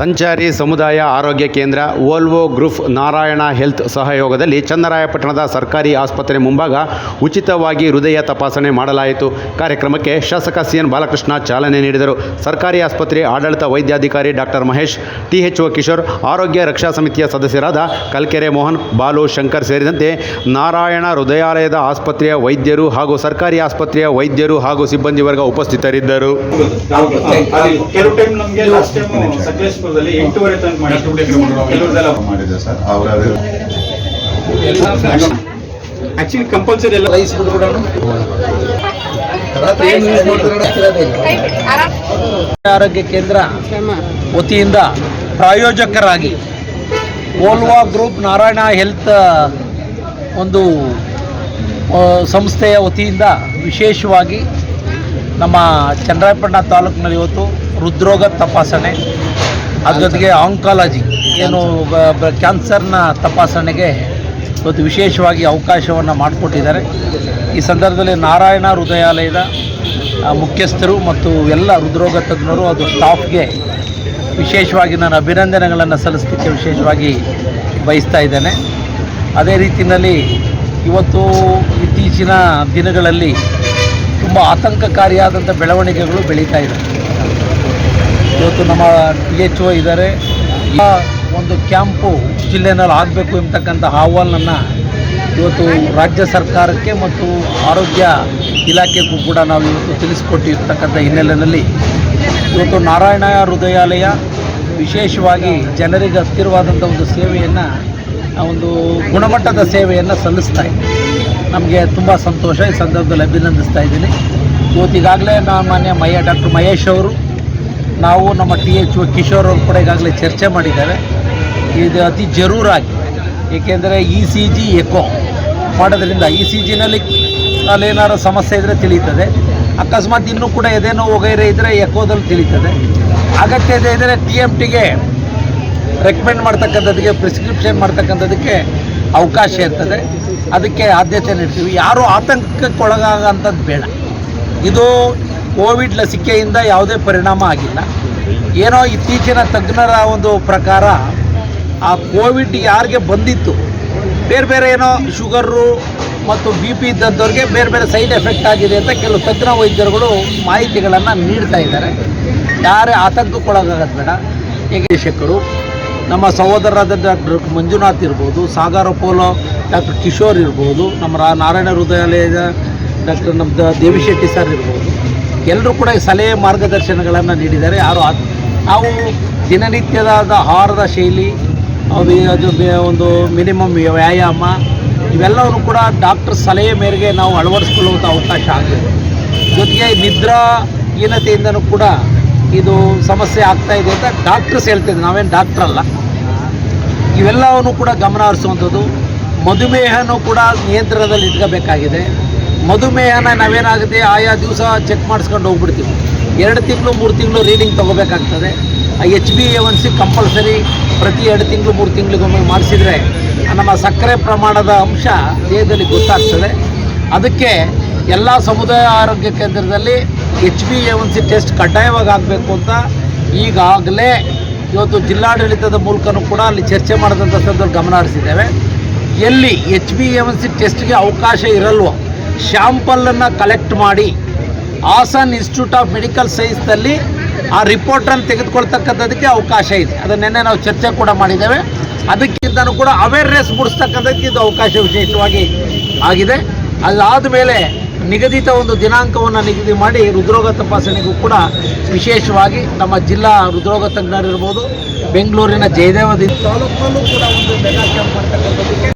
ಸಂಚಾರಿ ಸಮುದಾಯ ಆರೋಗ್ಯ ಕೇಂದ್ರ, ವೋಲ್ವೋ ಗ್ರೂಫ್ ನಾರಾಯಣ ಹೆಲ್ತ್ ಸಹಯೋಗದಲ್ಲಿ ಚನ್ನರಾಯಪಟ್ಟಣದ ಸರ್ಕಾರಿ ಆಸ್ಪತ್ರೆ ಮುಂಭಾಗ ಉಚಿತವಾಗಿ ಹೃದಯ ತಪಾಸಣೆ ಮಾಡಲಾಯಿತು. ಕಾರ್ಯಕ್ರಮಕ್ಕೆ ಶಾಸಕ ಸಿಎನ್ ಬಾಲಕೃಷ್ಣ ಚಾಲನೆ ನೀಡಿದರು. ಸರ್ಕಾರಿ ಆಸ್ಪತ್ರೆ ಆಡಳಿತ ವೈದ್ಯಾಧಿಕಾರಿ ಡಾಕ್ಟರ್ ಮಹೇಶ್ ಟಿಎಚ್ಒ ಕಿಶೋರ್, ಆರೋಗ್ಯ ರಕ್ಷಾ ಸಮಿತಿಯ ಸದಸ್ಯರಾದ ಕಲ್ಕೆರೆ ಮೋಹನ್, ಬಾಲು ಶಂಕರ್ ಸೇರಿದಂತೆ ನಾರಾಯಣ ಹೃದಯಾಲಯದ ಆಸ್ಪತ್ರೆಯ ವೈದ್ಯರು ಹಾಗೂ ಸರ್ಕಾರಿ ಆಸ್ಪತ್ರೆಯ ವೈದ್ಯರು ಹಾಗೂ ಸಿಬ್ಬಂದಿ ವರ್ಗ ಉಪಸ್ಥಿತರಿದ್ದರು. ಸಕಲೇಶ್ಪುರದಲ್ಲಿ ಎಂಟೂವರೆ ತನಕ ಮಾಡಿ ಮಾಡಿದೆ ಸರ್. ಅವರ ಆಕ್ಚುಲಿ ಕಂಪಲ್ಸರಿ ಎಲ್ಲ ರೈಸ್ ಆರೋಗ್ಯ ಕೇಂದ್ರ ವತಿಯಿಂದ ಪ್ರಾಯೋಜಕರಾಗಿ ಓಲ್ವಾ ಗ್ರೂಪ್ ನಾರಾಯಣ ಹೆಲ್ತ್ ಒಂದು ಸಂಸ್ಥೆಯ ವತಿಯಿಂದ ವಿಶೇಷವಾಗಿ ನಮ್ಮ ಚಂದ್ರಾಯಪಟ್ಟಣ ತಾಲೂಕಿನಲ್ಲಿ ಇವತ್ತು ಹೃದ್ರೋಗ ತಪಾಸಣೆ. ಅದ್ರ ಜೊತೆಗೆ ಆಂಕಾಲಜಿ ಏನು ಕ್ಯಾನ್ಸರ್ನ ತಪಾಸಣೆಗೆ ಇವತ್ತು ವಿಶೇಷವಾಗಿ ಅವಕಾಶವನ್ನು ಮಾಡಿಕೊಟ್ಟಿದ್ದಾರೆ. ಈ ಸಂದರ್ಭದಲ್ಲಿ ನಾರಾಯಣ ಹೃದಯಾಲಯದ ಮುಖ್ಯಸ್ಥರು ಮತ್ತು ಎಲ್ಲ ಹೃದ್ರೋಗ ತಜ್ಞರು ಅದು ಸ್ಟಾಫ್ಗೆ ವಿಶೇಷವಾಗಿ ನಾನು ಅಭಿನಂದನೆಗಳನ್ನು ಸಲ್ಲಿಸಲಿಕ್ಕೆ ವಿಶೇಷವಾಗಿ ಬಯಸ್ತಾ ಇದ್ದೇನೆ. ಅದೇ ರೀತಿಯಲ್ಲಿ ಇವತ್ತು ಇತ್ತೀಚಿನ ದಿನಗಳಲ್ಲಿ ತುಂಬ ಆತಂಕಕಾರಿಯಾದಂಥ ಬೆಳವಣಿಗೆಗಳು ಬೆಳೀತಾ ಇದೆ. ಇವತ್ತು ನಮ್ಮ ಟಿ ಎಚ್ ಒ ಇದ್ದಾರೆ. ಒಂದು ಕ್ಯಾಂಪು ಜಿಲ್ಲೆನಲ್ಲಿ ಆಗಬೇಕು ಎಂಬತಕ್ಕಂಥ ಅಹವಾಲನ್ನು ಇವತ್ತು ರಾಜ್ಯ ಸರ್ಕಾರಕ್ಕೆ ಮತ್ತು ಆರೋಗ್ಯ ಇಲಾಖೆಗೂ ಕೂಡ ನಾವು ಇವತ್ತು ತಿಳಿಸಿಕೊಟ್ಟಿರ್ತಕ್ಕಂಥ ಹಿನ್ನೆಲೆಯಲ್ಲಿ ಇವತ್ತು ನಾರಾಯಣ ಹೃದಯಾಲಯ ವಿಶೇಷವಾಗಿ ಜನರಿಗೆ ಹತ್ತಿರವಾದಂಥ ಒಂದು ಸೇವೆಯನ್ನು ಒಂದು ಗುಣಮಟ್ಟದ ಸೇವೆಯನ್ನು ಸಲ್ಲಿಸ್ತಾ ಇದೆ. ನಮಗೆ ತುಂಬ ಸಂತೋಷ ಈ ಸಂದರ್ಭದಲ್ಲಿ ಅಭಿನಂದಿಸ್ತಾ ಇದ್ದೀನಿ. ಇವತ್ತು ಈಗಾಗಲೇ ನಮ್ಮ ಮಾನ್ಯ ಮಯ್ಯ ಡಾಕ್ಟರ್ ಮಹೇಶ್ ಅವರು ನಾವು ನಮ್ಮ ಟಿ ಎಚ್ ಒ ಕಿಶೋರ್ ಅವ್ರ ಕೂಡ ಈಗಾಗಲೇ ಚರ್ಚೆ ಮಾಡಿದ್ದಾರೆ. ಇದು ಅತಿ ಜರೂರಾಗಿ, ಏಕೆಂದರೆ ಇ ಸಿ ಜಿ ಎಕೋ ಮಾಡೋದ್ರಿಂದ ಇ ಸಿ ಜಿನಲ್ಲಿ ಅಲ್ಲೇನಾದ್ರು ಸಮಸ್ಯೆ ಇದ್ದರೆ ತಿಳಿಯುತ್ತದೆ. ಅಕಸ್ಮಾತ್ ಇನ್ನೂ ಕೂಡ ಎದೇನೋ ವಗೈರೆ ಇದ್ದರೆ ಎಕೋದಲ್ಲಿ ತಿಳಿತದೆ ಇದೆ ಇದ್ದರೆ ಟಿ ಎಂ ಟಿಗೆ ರೆಕಮೆಂಡ್ ಮಾಡ್ತಕ್ಕಂಥದ್ದಕ್ಕೆ ಪ್ರಿಸ್ಕ್ರಿಪ್ಷನ್ ಮಾಡ್ತಕ್ಕಂಥದ್ದಕ್ಕೆ ಅವಕಾಶ ಇರ್ತದೆ. ಅದಕ್ಕೆ ಆದ್ಯತೆ ನೀಡ್ತೀವಿ. ಯಾರೂ ಆತಂಕಕ್ಕೊಳಗಾಗಂಥದ್ದು ಬೇಡ. ಇದು ಕೋವಿಡ್ ಲಸಿಕೆಯಿಂದ ಯಾವುದೇ ಪರಿಣಾಮ ಆಗಿಲ್ಲ. ಏನೋ ಇತ್ತೀಚಿನ ತಜ್ಞರ ಒಂದು ಪ್ರಕಾರ ಆ ಕೋವಿಡ್ ಯಾರಿಗೆ ಬಂದಿತ್ತು, ಬೇರೆ ಬೇರೆ ಏನೋ ಶುಗರು ಮತ್ತು ಬಿ ಪಿ ಇದ್ದಂಥವ್ರಿಗೆ ಬೇರೆ ಬೇರೆ ಸೈಡ್ ಎಫೆಕ್ಟ್ ಆಗಿದೆ ಅಂತ ಕೆಲವು ತಜ್ಞ ವೈದ್ಯರುಗಳು ಮಾಹಿತಿಗಳನ್ನು ನೀಡ್ತಾ ಇದ್ದಾರೆ. ಯಾರೇ ಆತಂಕಕ್ಕೊಳಗಾಗೋದು ಬೇಡ. ಶಿಕ್ಷಕರು, ನಮ್ಮ ಸಹೋದರರಾದ ಡಾಕ್ಟರ್ ಮಂಜುನಾಥ್ ಇರ್ಬೋದು, ಸಾಗರ ಪೋಲೋ ಡಾಕ್ಟರ್ ಕಿಶೋರ್ ಇರ್ಬೋದು, ನಮ್ಮ ನಾರಾಯಣ ಹೃದಯಾಲಯದ ಡಾಕ್ಟರ್ ನಮ್ಮದು ದೇವಿಶೆಟ್ಟಿ ಸರ್ ಇರ್ಬೋದು ಎಲ್ಲರೂ ಕೂಡ ಸಲಹೆ ಮಾರ್ಗದರ್ಶನಗಳನ್ನು ನೀಡಿದ್ದಾರೆ. ಯಾರು ನಾವು ದಿನನಿತ್ಯದ ಆಹಾರದ ಶೈಲಿ, ಅದು ಒಂದು ಮಿನಿಮಮ್ ವ್ಯಾಯಾಮ, ಇವೆಲ್ಲವನ್ನು ಕೂಡ ಡಾಕ್ಟರ್ ಸಲಹೆ ಮೇರೆಗೆ ನಾವು ಅಳವಡಿಸ್ಕೊಳ್ಳುವಂಥ ಅವಕಾಶ ಆಗಿದೆ ಜೊತೆಗೆ ನಿದ್ರಾಹೀನತೆಯಿಂದನೂ ಕೂಡ ಇದು ಸಮಸ್ಯೆ ಆಗ್ತಾ ಇದೆ ಅಂತ ಡಾಕ್ಟರ್ಸ್ ಹೇಳ್ತಿದ್ದೆ ನಾವೇನು ಡಾಕ್ಟ್ರ್ ಅಲ್ಲ. ಇವೆಲ್ಲವನ್ನು ಕೂಡ ಗಮನ ಹರಿಸುವಂಥದ್ದು. ಮಧುಮೇಹನೂ ಕೂಡ ನಿಯಂತ್ರಣದಲ್ಲಿ ಇಟ್ಕೋಬೇಕಾಗಿದೆ ಮಧುಮೇಹನ ನಾವೇನಾಗುತ್ತೆ ಆಯಾ ದಿವಸ ಚೆಕ್ ಮಾಡಿಸ್ಕೊಂಡು ಹೋಗ್ಬಿಡ್ತೀವಿ. ಎರಡು ತಿಂಗಳು, ಮೂರು ತಿಂಗಳು reading ತೊಗೋಬೇಕಾಗ್ತದೆ. H B A one C compulsory ಪ್ರತಿ ಎರಡು ತಿಂಗಳು, ಮೂರು ತಿಂಗಳಿಗೊಮ್ಮೆ ಮಾಡಿಸಿದರೆ ನಮ್ಮ ಸಕ್ಕರೆ ಪ್ರಮಾಣದ ಅಂಶ ದೇಹದಲ್ಲಿ ಗೊತ್ತಾಗ್ತದೆ. ಅದಕ್ಕೆ ಎಲ್ಲ ಸಮುದಾಯ ಆರೋಗ್ಯ ಕೇಂದ್ರದಲ್ಲಿ H B A one C test ಕಡ್ಡಾಯವಾಗಿ ಆಗಬೇಕು ಅಂತ ಈಗಾಗಲೇ ಇವತ್ತು ಜಿಲ್ಲಾಡಳಿತದ ಮೂಲಕನೂ ಕೂಡ ಅಲ್ಲಿ ಚರ್ಚೆ ಮಾಡಿದಂಥ ಸಂದರ್ಭ ಗಮನ ಹರಿಸಿದ್ದೇವೆ. ಎಲ್ಲಿ H B A one C ಟೆಸ್ಟ್ಗೆ ಅವಕಾಶ ಇರಲ್ವೋ ಶ್ಯಾಂಪಲನ್ನು ಕಲೆಕ್ಟ್ ಮಾಡಿ ಹಾಸನ್ ಇನ್ಸ್ಟಿಟ್ಯೂಟ್ ಆಫ್ ಮೆಡಿಕಲ್ ಸೈನ್ಸ್ನಲ್ಲಿ ಆ ರಿಪೋರ್ಟನ್ನು ತೆಗೆದುಕೊಳ್ತಕ್ಕಂಥದ್ದಕ್ಕೆ ಅವಕಾಶ ಇದೆ. ಅದನ್ನೆನ್ನೆ ನಾವು ಚರ್ಚೆ ಕೂಡ ಮಾಡಿದ್ದೇವೆ. ಅದಕ್ಕಿಂತನೂ ಕೂಡ ಅವೇರ್ನೆಸ್ ಮೂಡಿಸ್ತಕ್ಕಂಥದ್ದಕ್ಕೆ ಇದು ಅವಕಾಶ ವಿಶೇಷವಾಗಿ ಆಗಿದೆ. ಅದಾದ ಮೇಲೆ ನಿಗದಿತ ಒಂದು ದಿನಾಂಕವನ್ನು ನಿಗದಿ ಮಾಡಿ ಹೃದ್ರೋಗ ತಪಾಸಣೆಗೂ ಕೂಡ ವಿಶೇಷವಾಗಿ ನಮ್ಮ ಜಿಲ್ಲಾ ಹೃದ್ರೋಗ ತಜ್ಞರಿರ್ಬೋದು, ಬೆಂಗಳೂರಿನ ಜಯದೇವ ತಾಲೂಕಲ್ಲೂ ಕೂಡ ಒಂದು ಮೆಗಾ ಕ್ಯಾಂಪ್ ಮಾಡ್ತಕ್ಕಂಥದ್ದಕ್ಕೆ